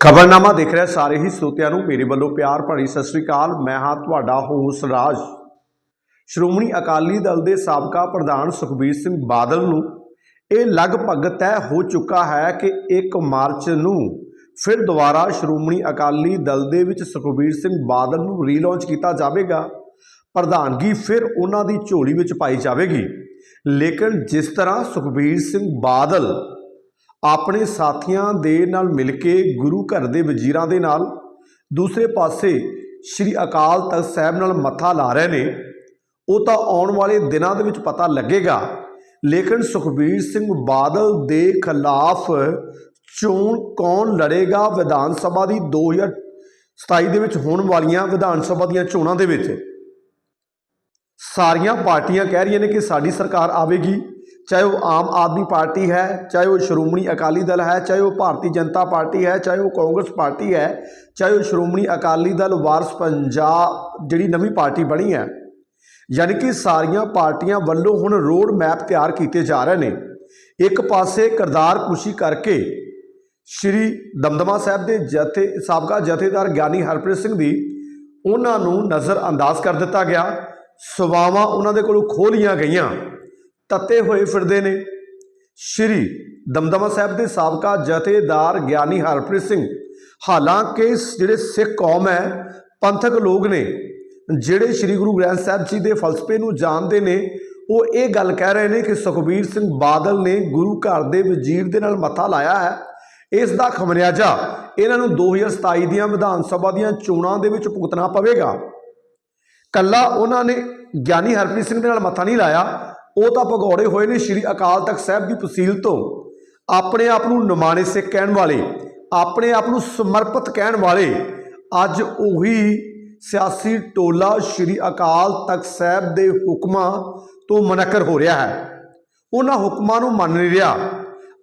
ਖਬਰਨਾਮਾ ਦੇਖ ਰਿਹਾ ਸਾਰੇ ਹੀ ਸਰੋਤਿਆਂ ਨੂੰ ਮੇਰੇ ਵੱਲੋਂ ਪਿਆਰ ਭਰੀ ਸਤਿ ਸ੍ਰੀ ਅਕਾਲ। ਮੈਂ ਹਾਂ ਤੁਹਾਡਾ ਹੋਸ ਰਾਜ। ਸ਼੍ਰੋਮਣੀ ਅਕਾਲੀ ਦਲ ਦੇ ਸਾਬਕਾ ਪ੍ਰਧਾਨ ਸੁਖਬੀਰ ਸਿੰਘ ਬਾਦਲ ਨੂੰ ਇਹ ਲਗਭਗ ਤੈਅ ਹੋ ਚੁੱਕਾ ਹੈ ਕਿ 1 ਮਾਰਚ ਨੂੰ ਫਿਰ ਦੁਬਾਰਾ ਸ਼੍ਰੋਮਣੀ ਅਕਾਲੀ ਦਲ ਦੇ ਵਿੱਚ ਸੁਖਬੀਰ ਸਿੰਘ ਬਾਦਲ ਨੂੰ ਰੀਲਾਂਚ ਕੀਤਾ ਜਾਵੇਗਾ। ਪ੍ਰਧਾਨਗੀ ਫਿਰ ਉਹਨਾਂ ਦੀ ਝੋਲੀ ਵਿੱਚ ਪਾਈ ਜਾਵੇਗੀ। ਲੇਕਿਨ ਜਿਸ ਤਰ੍ਹਾਂ ਸੁਖਬੀਰ ਸਿੰਘ ਬਾਦਲ ਆਪਣੇ ਸਾਥੀਆਂ ਦੇ ਨਾਲ ਮਿਲ ਕੇ ਗੁਰੂ ਘਰ ਦੇ ਵਜ਼ੀਰਾਂ ਦੇ ਨਾਲ। ਦੂਸਰੇ ਪਾਸੇ ਸ੍ਰੀ ਅਕਾਲ ਤਖਤ ਸਾਹਿਬ ਨਾਲ ਮੱਥਾ ਲਾ ਰਹੇ ਨੇ। ਉਹ ਤਾਂ ਆਉਣ ਵਾਲੇ ਦਿਨਾਂ ਦੇ ਵਿੱਚ ਪਤਾ ਲੱਗੇਗਾ। ਲੇਕਿਨ ਸੁਖਬੀਰ ਸਿੰਘ ਬਾਦਲ ਦੇ ਖਿਲਾਫ ਚੋਣ ਕੌਣ ਲੜੇਗਾ ਵਿਧਾਨ ਸਭਾ ਦੀ 2027 ਦੇ ਵਿੱਚ ਹੋਣ ਵਾਲੀਆਂ ਵਿਧਾਨ ਸਭਾ ਦੀਆਂ ਚੋਣਾਂ ਦੇ ਵਿੱਚ। ਸਾਰੀਆਂ ਪਾਰਟੀਆਂ ਕਹਿ ਰਹੀਆਂ ਨੇ ਕਿ ਸਾਡੀ ਸਰਕਾਰ ਆਵੇਗੀ। ਚਾਹੇ ਉਹ ਆਮ ਆਦਮੀ ਪਾਰਟੀ ਹੈ, ਚਾਹੇ ਉਹ ਸ਼੍ਰੋਮਣੀ ਅਕਾਲੀ ਦਲ ਹੈ, ਚਾਹੇ ਉਹ ਭਾਰਤੀ ਜਨਤਾ ਪਾਰਟੀ ਹੈ, ਚਾਹੇ ਉਹ ਕਾਂਗਰਸ ਪਾਰਟੀ ਹੈ, ਚਾਹੇ ਉਹ ਸ਼੍ਰੋਮਣੀ ਅਕਾਲੀ ਦਲ, ਵਾਰਸ ਪੰਜਾਬ ਜਿਹੜੀ ਨਵੀਂ ਪਾਰਟੀ ਬਣੀ ਹੈ, ਯਾਨੀ ਕਿ ਸਾਰੀਆਂ ਪਾਰਟੀਆਂ ਵੱਲੋਂ ਹੁਣ ਰੋਡ ਮੈਪ ਤਿਆਰ ਕੀਤੇ ਜਾ ਰਹੇ ਨੇ। ਇੱਕ ਪਾਸੇ ਕਰਦਾਰ ਕੁਸ਼ੀ ਕਰਕੇ ਸ਼੍ਰੀ ਦਮਦਮਾ ਸਾਹਿਬ ਦੇ ਜਥੇ, ਸਾਬਕਾ ਜਥੇਦਾਰ ਗਿਆਨੀ ਹਰਪ੍ਰੀਤ ਸਿੰਘ ਦੀ ਉਹਨਾਂ ਨੂੰ ਨਜ਼ਰ ਅੰਦਾਜ਼ ਕਰ ਦਿੱਤਾ ਗਿਆ। ਸਵਾਵਾਂ ਉਹਨਾਂ ਦੇ ਕੋਲੋਂ ਖੋਹ ਲਈਆਂ ਗਈਆਂ। ਤੱਤੇ ਹੋਏ ਫਿਰਦੇ ਨੇ। ਸ਼੍ਰੀ ਦਮਦਮਾ ਸਾਹਿਬ ਦੇ ਸਾਬਕਾ ਜਥੇਦਾਰ ਗਿਆਨੀ ਹਰਪ੍ਰੀਤ ਸਿੰਘ। ਹਾਲਾਂਕਿ ਜਿਹੜੇ ਸਿੱਖ ਕੌਮ ਹੈ, ਪੰਥਕ ਲੋਕ ਨੇ, ਜਿਹੜੇ ਸ਼੍ਰੀ ਗੁਰੂ ਗ੍ਰੰਥ ਸਾਹਿਬ ਜੀ ਦੇ ਫਲਸਫੇ ਨੂੰ ਜਾਣਦੇ ਨੇ, ਉਹ ਇਹ ਗੱਲ ਕਹਿ ਰਹੇ ਨੇ ਕਿ ਸੁਖਬੀਰ ਸਿੰਘ ਬਾਦਲ ਨੇ ਗੁਰੂ ਘਰ ਦੇ ਵਜ਼ੀਰ ਦੇ ਨਾਲ ਮੱਥਾ ਲਾਇਆ ਹੈ। ਇਸ ਦਾ ਖਮਿਆਜਾ ਇਹਨਾਂ ਨੂੰ 2027 ਦੀਆਂ ਵਿਧਾਨ ਸਭਾ ਦੀਆਂ ਚੋਣਾਂ ਦੇ ਵਿੱਚ ਭੁਗਤਣਾ ਪਵੇਗਾ। ਕੱਲਾ ਉਹਨਾਂ ਨੇ ਗਿਆਨੀ ਹਰਪ੍ਰੀਤ ਸਿੰਘ ਦੇ ਨਾਲ ਮੱਥਾ ਨਹੀਂ ਲਾਇਆ ਉਹ ਤਾਂ ਭਗੌੜੇ ਹੋਏ ਨੇ ਸ਼੍ਰੀ ਅਕਾਲ ਤਖਤ ਸਾਹਿਬ ਦੀ ਤਹਿਸੀਲ ਤੋਂ। ਆਪਣੇ ਆਪ ਨੂੰ ਨਿਮਾਣੇ ਸਿੱਖ ਕਹਿਣ ਵਾਲੇ, ਆਪਣੇ ਆਪ ਨੂੰ ਸਮਰਪਿਤ ਕਹਿਣ ਵਾਲੇ, ਅੱਜ ਉਹੀ ਸਿਆਸੀ ਟੋਲਾ ਸ਼੍ਰੀ ਅਕਾਲ ਤਖਤ ਸਾਹਿਬ ਦੇ ਹੁਕਮਾਂ ਤੋਂ ਮਨਕਰ ਹੋ ਰਿਹਾ ਹੈ। ਉਹਨਾਂ ਹੁਕਮਾਂ ਨੂੰ ਮੰਨ ਨਹੀਂ ਰਿਹਾ।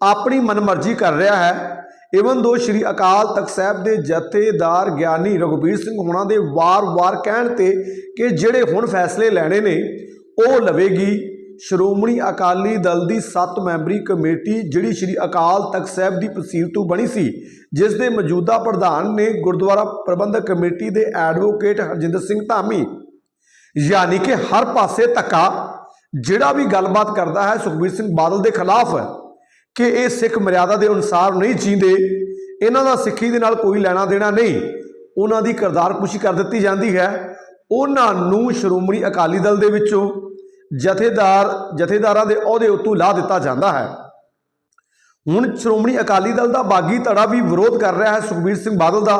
ਆਪਣੀ ਮਨਮਰਜ਼ੀ ਕਰ ਰਿਹਾ ਹੈ। ਇਵਨ ਦੋ ਸ਼੍ਰੀ ਅਕਾਲ ਤਖਤ ਸਾਹਿਬ ਦੇ ਜਥੇਦਾਰ ਗਿਆਨੀ ਰਘੁਬੀਰ ਸਿੰਘ ਹੋਣਾ ਦੇ ਵਾਰ-ਵਾਰ ਕਹਿਣ ਤੇ ਕਿ ਜਿਹੜੇ ਹੁਣ ਫੈਸਲੇ ਲੈਣੇ ਨੇ, ਉਹ ਲਵੇਗੀ। ਸ਼੍ਰੋਮਣੀ ਅਕਾਲੀ ਦਲ ਦੀ 7 ਮੈਂਬਰੀ ਕਮੇਟੀ, ਜਿਹੜੀ ਸ਼੍ਰੀ ਅਕਾਲ ਤਖਤ ਸਾਹਿਬ ਦੀ ਪਸੀਰ ਤੋਂ ਬਣੀ ਸੀ, ਜਿਸ ਦੇ ਮੌਜੂਦਾ ਪ੍ਰਧਾਨ ਨੇ ਗੁਰਦੁਆਰਾ ਪ੍ਰਬੰਧਕ ਕਮੇਟੀ ਦੇ ਐਡਵੋਕੇਟ ਹਰਜਿੰਦਰ ਸਿੰਘ ਧਾਮੀ। ਯਾਨੀ ਕਿ ਹਰ ਪਾਸੇ ਧੱਕਾ, ਜਿਹੜਾ ਵੀ ਗੱਲਬਾਤ ਕਰਦਾ ਹੈ ਸੁਖਬੀਰ ਸਿੰਘ ਬਾਦਲ ਦੇ ਖਿਲਾਫ, ਕਿ ਇਹ ਸਿੱਖ ਮਰਿਆਦਾ ਦੇ ਅਨੁਸਾਰ ਨਹੀਂ ਜੀਂਦੇ, ਇਹਨਾਂ ਦਾ ਸਿੱਖੀ ਦੇ ਨਾਲ ਕੋਈ ਲੈਣਾ ਦੇਣਾ ਨਹੀਂ, ਉਹਨਾਂ ਦੀ ਕਰਦਾਰ ਕੁਸ਼ੀ ਕਰ ਦਿੱਤੀ ਜਾਂਦੀ ਹੈ। ਉਹਨਾਂ ਨੂੰ ਸ਼੍ਰੋਮਣੀ ਅਕਾਲੀ ਦਲ ਦੇ ਵਿੱਚੋਂ ਜਥੇਦਾਰ, ਜਥੇਦਾਰਾਂ ਦੇ ਅਹੁਦੇ ਉੱਤੋਂ ਲਾ ਦਿੱਤਾ ਜਾਂਦਾ ਹੈ। ਹੁਣ ਸ਼੍ਰੋਮਣੀ ਅਕਾਲੀ ਦਲ ਦਾ ਬਾਗੀ ਧੜਾ ਵੀ ਵਿਰੋਧ ਕਰ ਰਿਹਾ ਹੈ ਸੁਖਬੀਰ ਸਿੰਘ ਬਾਦਲ ਦਾ,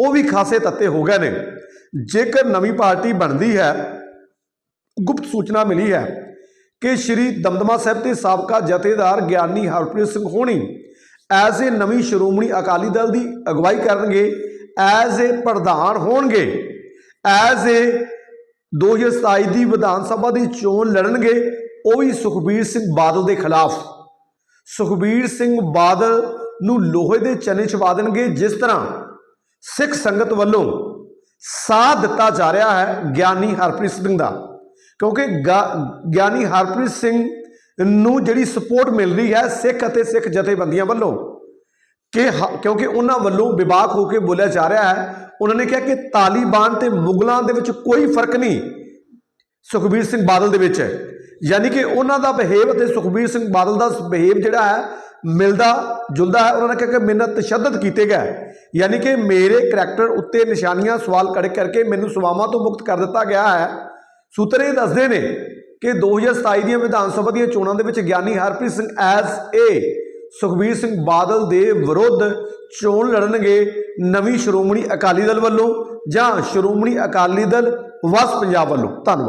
ਉਹ ਵੀ ਖਾਸੇ ਤੱਤੇ ਹੋ ਗਏ ਨੇ। ਜੇਕਰ ਨਵੀਂ ਪਾਰਟੀ ਬਣਦੀ ਹੈ, ਗੁਪਤ ਸੂਚਨਾ ਮਿਲੀ ਹੈ ਕਿ ਸ਼੍ਰੀ ਦਮਦਮਾ ਸਾਹਿਬ ਦੇ ਸਾਬਕਾ ਜਥੇਦਾਰ ਗਿਆਨੀ ਹਰਪ੍ਰੀਤ ਸਿੰਘ ਹੋਣੀ ਐਜ਼ ਏ ਨਵੀਂ ਸ਼੍ਰੋਮਣੀ ਅਕਾਲੀ ਦਲ ਦੀ ਅਗਵਾਈ ਕਰਨਗੇ, ਐਜ਼ ਏ ਪ੍ਰਧਾਨ ਹੋਣਗੇ, ਐਜ਼ ਏ 2027 ਦੀ ਵਿਧਾਨ ਸਭਾ ਦੀ ਚੋਣ ਲੜਨਗੇ, ਉਹ ਵੀ ਸੁਖਬੀਰ ਸਿੰਘ ਬਾਦਲ ਦੇ ਖਿਲਾਫ। ਸੁਖਬੀਰ ਸਿੰਘ ਬਾਦਲ ਨੂੰ ਲੋਹੇ ਦੇ ਚਨੇ ਛਵਾ ਦੇਣਗੇ, ਜਿਸ ਤਰ੍ਹਾਂ ਸਿੱਖ ਸੰਗਤ ਵੱਲੋਂ ਸਾਥ ਦਿੱਤਾ ਜਾ ਰਿਹਾ ਹੈ ਗਿਆਨੀ ਹਰਪ੍ਰੀਤ ਸਿੰਘ ਦਾ। ਕਿਉਂਕਿ ਗਾ- ਗਿਆਨੀ ਹਰਪ੍ਰੀਤ ਸਿੰਘ ਨੂੰ ਜਿਹੜੀ ਸਪੋਰਟ ਮਿਲ ਰਹੀ ਹੈ ਸਿੱਖ ਅਤੇ ਸਿੱਖ ਜਥੇਬੰਦੀਆਂ ਵੱਲੋਂ, ਕਿ ਹ- ਕਿਉਂਕਿ ਉਹਨਾਂ ਵੱਲੋਂ ਵਿਵਾਕ ਹੋ ਕੇ ਬੋਲਿਆ ਜਾ ਰਿਹਾ ਹੈ ਉਹਨਾਂ ਨੇ ਕਿਹਾ ਕਿ ਤਾਲਿਬਾਨ ਤੇ ਮੁਗਲਾਂ ਦੇ ਵਿੱਚ ਕੋਈ ਫ਼ਰਕ ਨਹੀਂ। ਸੁਖਬੀਰ ਸਿੰਘ ਬਾਦਲ ਦੇ ਵਿੱਚ ਹੈ। ਯਾਨੀ ਕਿ ਉਹਨਾਂ ਦਾ ਬਿਹੇਵ ਅਤੇ ਸੁਖਬੀਰ ਸਿੰਘ ਬਾਦਲ ਦਾ ਬਿਹੇਵ ਜਿਹੜਾ ਹੈ, ਮਿਲਦਾ, ਜੁਲਦਾ ਹੈ। ਉਹਨਾਂ ਨੇ ਕਿਹਾ ਕਿ ਮਿਹਨਤ ਤਸ਼ੱਦਦ ਕੀਤੇ ਗਏ। ਯਾਨੀ ਕਿ ਮੇਰੇ ਕਰੈਕਟਰ ਉੱਤੇ ਨਿਸ਼ਾਨੀਆਂ, ਸਵਾਲ ਖੜੇ ਕਰਕੇ ਮੈਨੂੰ ਸਵਾਮਾਂ ਤੋਂ ਮੁਕਤ ਕਰ ਦਿੱਤਾ ਗਿਆ ਹੈ। ਸੂਤਰ ਇਹ ਦੱਸਦੇ ਨੇ ਕਿ 2027 ਦੀਆਂ ਵਿਧਾਨ ਸਭਾ ਦੀਆਂ ਚੋਣਾਂ ਦੇ ਵਿੱਚ ਗਿਆਨੀ ਹਰਪ੍ਰੀਤ ਸਿੰਘ ਐਸ ਏ ਸੁਖਬੀਰ ਸਿੰਘ ਬਾਦਲ ਦੇ ਵਿਰੁੱਧ ਚੋਣ ਲੜਨਗੇ ਨਵੀਂ ਸ਼੍ਰੋਮਣੀ ਅਕਾਲੀ ਦਲ ਵੱਲੋਂ ਜਾਂ ਸ਼੍ਰੋਮਣੀ ਅਕਾਲੀ ਦਲ ਵਸ ਪੰਜਾਬ ਵੱਲੋਂ? ਧੰਨਵਾਦ।